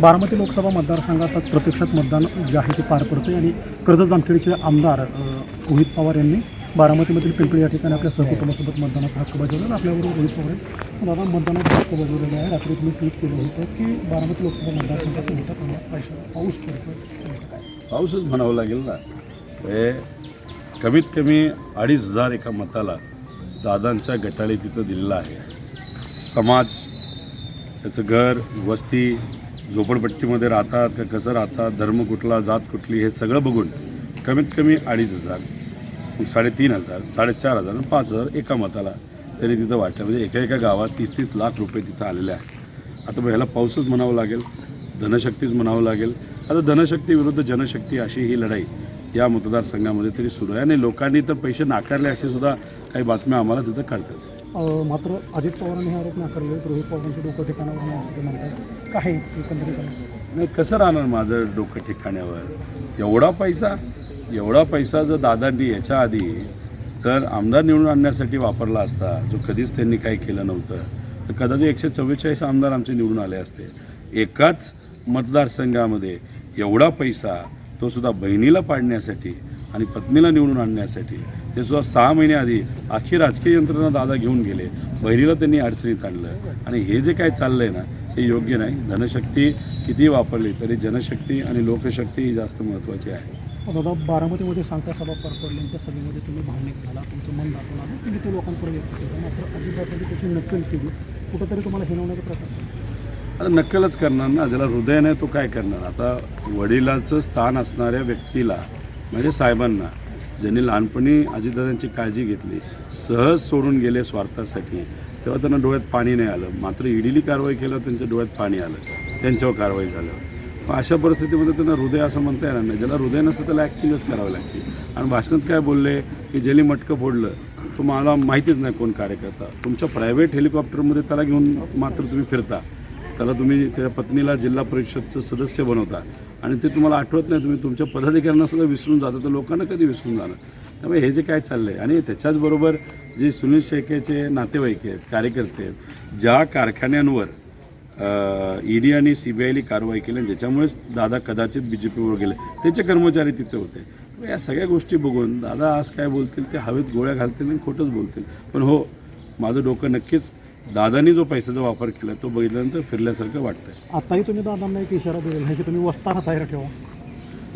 बारामती लोकसभा मतदारसंघात प्रत्यक्षात मतदान जे आहे ते पार पडते आणि कर्जत जामखेडचे आमदार रोहित पवार यांनी बारामतीमधील पिंपळी या ठिकाणी आपल्या सहकुटुंबासोबत मतदानाचा हक्क बजावला. आणि आपल्याबरोबर रोहित पवार दादा मतदानाचा हक्क बजावलेला आहे. रात्री तुम्ही ट्विट केलं होतं की बारामती लोकसभा मतदारसंघात मोठ्या प्रमाणात पाऊस पडतो पाऊसच म्हणावं लागेल ना. हे कमीत कमी अडीच हजार एका मताला दादांच्या गटाळी तिथं दिलेलं आहे. समाज त्याचं घर वस्ती झोपडपट्टीमध्ये राहतात का कसं राहतात धर्म कुठला जात कुठली हे सगळं बघून कमीत कमी अडीच हजार मग साडेतीन हजार साडेचार हजार आणि पाच हजार एका मताला तरी तिथं वाटलं. म्हणजे एका एका गावात तीस तीस लाख रुपये तिथं आलेले आहेत. आता मग ह्याला पाऊसच म्हणावं लागेल धनशक्तीच म्हणावं लागेल. आता धनशक्ती विरुद्ध जनशक्ती अशी ही लढाई या मतदारसंघामध्ये तरी सुरू आहे. आणि लोकांनी तर पैसे नाकारले अशी सुद्धा काही बातम्या आम्हाला तिथं कळतात. मात्र अजित पवारांनी हे आरोप नाकारले. रोहित पवारांचे डोकं ठिकाणावर नाही असं म्हणतात. काय एकंदरीत नाही कसं राहणार माझं डोकं ठिकाण्यावर एवढा पैसा एवढा पैसा जर दादांनी याच्या आधी जर आमदार निवडून आणण्यासाठी वापरला असता जो कधीच त्यांनी काही केलं नव्हतं तर कदाचित एकशे चव्वेचाळीस आमदार आमचे निवडून आले असते. एकाच मतदारसंघामध्ये एवढा पैसा तो सुद्धा बहिणीला पाडण्यासाठी आणि पत्नीला निवडून आणण्यासाठी ते सुद्धा सहा महिन्याआधी आखी राजकीय यंत्रणा दादा घेऊन गेले. बहिणीला त्यांनी अडचणीत आणलं. आणि हे जे काय चाललं आहे ना हे योग्य नाही. धनशक्ती किती वापरली तरी जनशक्ती आणि लोकशक्ती ही जास्त महत्त्वाची आहे. दादा बारामतीमध्ये सांगता सभा पार पडली त्या सभेमध्ये तुम्ही भावनिक झाला. तुमचं मन दाखवून आलं तुम्ही ते लोकांकडे व्यक्त केलं. मात्र अजिबाबांनी त्याची नक्कल केली. कुठंतरी तुम्हाला हिनवण्याचा प्रकार आता नक्कलच करणार ना. ज्याला हृदय नाही तो काय करणार? आता वडिलाचं स्थान असणाऱ्या व्यक्तीला म्हणजे साहेबांना ज्यांनी लहानपणी अजितदादांची काळजी घेतली सहज सोडून गेले स्वार्थासाठी तेव्हा त्यांना डोळ्यात पाणी नाही आलं. मात्र ईडीली कारवाई केलं त्यांच्या डोळ्यात पाणी आलं. त्यांच्यावर कारवाई झालं. मग अशा परिस्थितीमध्ये त्यांना हृदय असं म्हणता येणार नाही. ज्याला हृदय नसतं त्याला ॲक्टिंगच करावं लागते. आणि भाषणात काय बोलले की ज्याने मटकं फोडलं तुम्हाला माहितीच नाही कोण कार्यकर्ता. तुमच्या प्रायव्हेट हेलिकॉप्टरमध्ये त्याला घेऊन मात्र तुम्ही फिरता. त्याला तुम्ही त्या पत्नीला जिल्हा परिषदचं सदस्य बनवता. आणि ते तुम्हाला आठवत नाही तुम्ही तुमच्या पदाधिकाऱ्यांना सुद्धा विसरून जाता तर लोकांना कधी विसरून जाणार? त्यामुळे हे जे काय चाललं आहे आणि त्याच्याचबरोबर जे सुनील शेखेचे नातेवाईक आहेत कार्यकर्ते आहेत ज्या कारखान्यांवर ईडी आणि सी बी आयने कारवाई केली आणि ज्याच्यामुळेच दादा कदाचित बी जे पीवर गेले त्याचे कर्मचारी तिथे होते. या सगळ्या गोष्टी बघून दादा आज काय बोलतील ते हवेत गोळ्या घालतील आणि खोटंच बोलतील. पण हो माझं डोकं नक्कीच दादानी जो पैशाचा वापर केला तो बघितल्यानंतर फिरल्यासारखं वाटतंय. आताही तुम्ही दादांना एक इशारा दिलेला आहे की तुम्ही वस्ताना तयार ठेवा.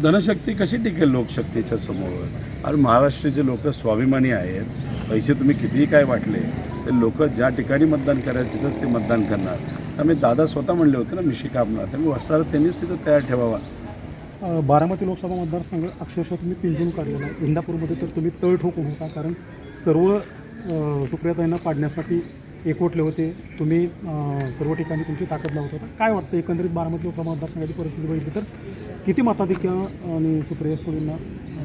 धनशक्ती कशी टिकेल लोकशक्तीच्या समोर? आज महाराष्ट्राचे लोक स्वाभिमानी आहेत. पैसे तुम्ही कितीही काय वाटले ते लोक ज्या ठिकाणी मतदान करायचं तिथंच ते मतदान करणार. त्यामुळे दादा स्वतः म्हणले होते ना मिशी कापणार. त्यामुळे वस्तारा त्यांनीच तिथं तयार ठेवावा. अ, बारामती लोकसभा मतदारसंघ अक्षरशः तुम्ही पिंजून काढलेला आहे. इंदापूरमध्ये तर तुम्ही तळ ठोकून होता कारण सर्व अ, सुप्रियाताईंना पाडण्यासाठी एकवटले होते. तुम्ही सर्व ठिकाणी तुमची ताकद लावत होता. काय वाटतं एकंदरीत बारामती लोकसभा मतदारसंघाची परिस्थिती बघितली तर किती मताधिक्य आणि सुप्रिया सुळेंना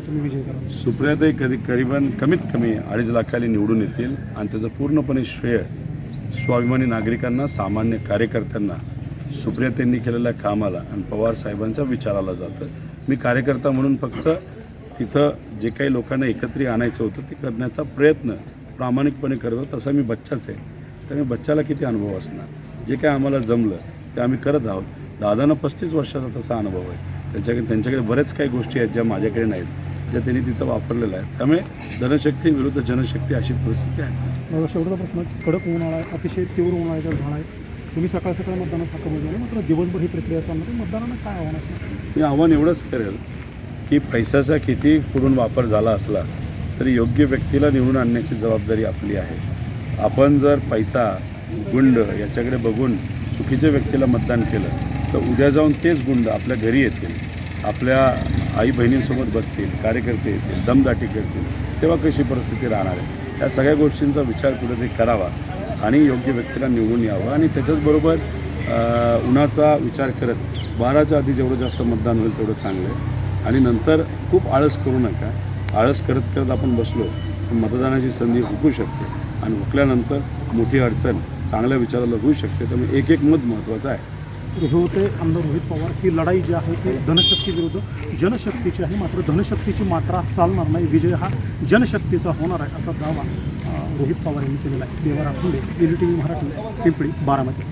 तुम्ही विजय करा सुप्रियाताई कधी करीबन कमीत कमी अडीच लाखाली निवडून येतील आणि त्याचं पूर्णपणे श्रेय स्वाभिमानी नागरिकांना सामान्य कार्यकर्त्यांना सुप्रियाताईंनी केलेल्या कामाला आणि पवार साहेबांच्या विचाराला जातं. मी कार्यकर्ता म्हणून फक्त तिथं जे काही लोकांना एकत्रित आणायचं होतं ते करण्याचा प्रयत्न प्रामाणिकपणे करत होतो तसा मी बच्चाच आहे. त्यामुळे बच्चाला किती अनुभव असणार? जे काय आम्हाला जमलं ते आम्ही करत आहोत. दादांना पस्तीस वर्षाचा तसा अनुभव आहे. त्यांच्याकडे त्यांच्याकडे बऱ्याच काही गोष्टी आहेत ज्या माझ्याकडे नाहीत ज्या त्यांनी तिथं वापरलेल्या आहेत. त्यामुळे धनशक्ती विरुद्ध जनशक्ती अशी परिस्थिती आहे. माझा शेवटचा प्रश्न कडक उन्हाळा आहे अतिशय तीव्र उन्हाळ्याचा झाड आहे. तुम्ही सकाळ सकाळी मतदानात बजावले मात्र दिवसभर ही प्रक्रिया चालणार. मतदारांना काय आव्हान असणार? मी आव्हान एवढंच करेल की पैशाचा किती कुठून वापर झाला असला तरी योग्य व्यक्तीला निवडून आणण्याची जबाबदारी आपली आहे. आपण जर पैसा गुंड याच्याकडे बघून चुकीच्या व्यक्तीला मतदान केलं तर उद्या जाऊन तेच गुंड आपल्या घरी येतील आपल्या आई बहिणींसोबत बसतील कार्यकर्ते येतील दमदाटी करतील तेव्हा कशी परिस्थिती राहणार आहे? या सगळ्या गोष्टींचा विचार कुठेतरी करावा आणि योग्य व्यक्तीला निवडून यावं आणि त्याच्याचबरोबर उन्हाचा विचार करत बाराच्या आधी जेवढं जास्त मतदान होईल तेवढं चांगलं आहे. आणि नंतर खूप आळस करू नका. आळस करत करत आपण बसलो तर मतदानाची संधी हुकू शकते. आणि हुकल्यानंतर मोठी अडचण चांगल्या विचाराला होऊ शकते. त्यामुळे एक एक मत महत्त्वाचं आहे. तर हे होते आमदार रोहित पवार. ही लढाई जी आहे ती धनशक्ती विरुद्ध जनशक्तीची आहे. मात्र धनशक्तीची मात्रा चालणार नाही. विजय हा जनशक्तीचा होणार आहे असा दावा रोहित पवार यांनी केलेला आहे. Deva Rakhunde L T V Marathi Pimpali Baramati.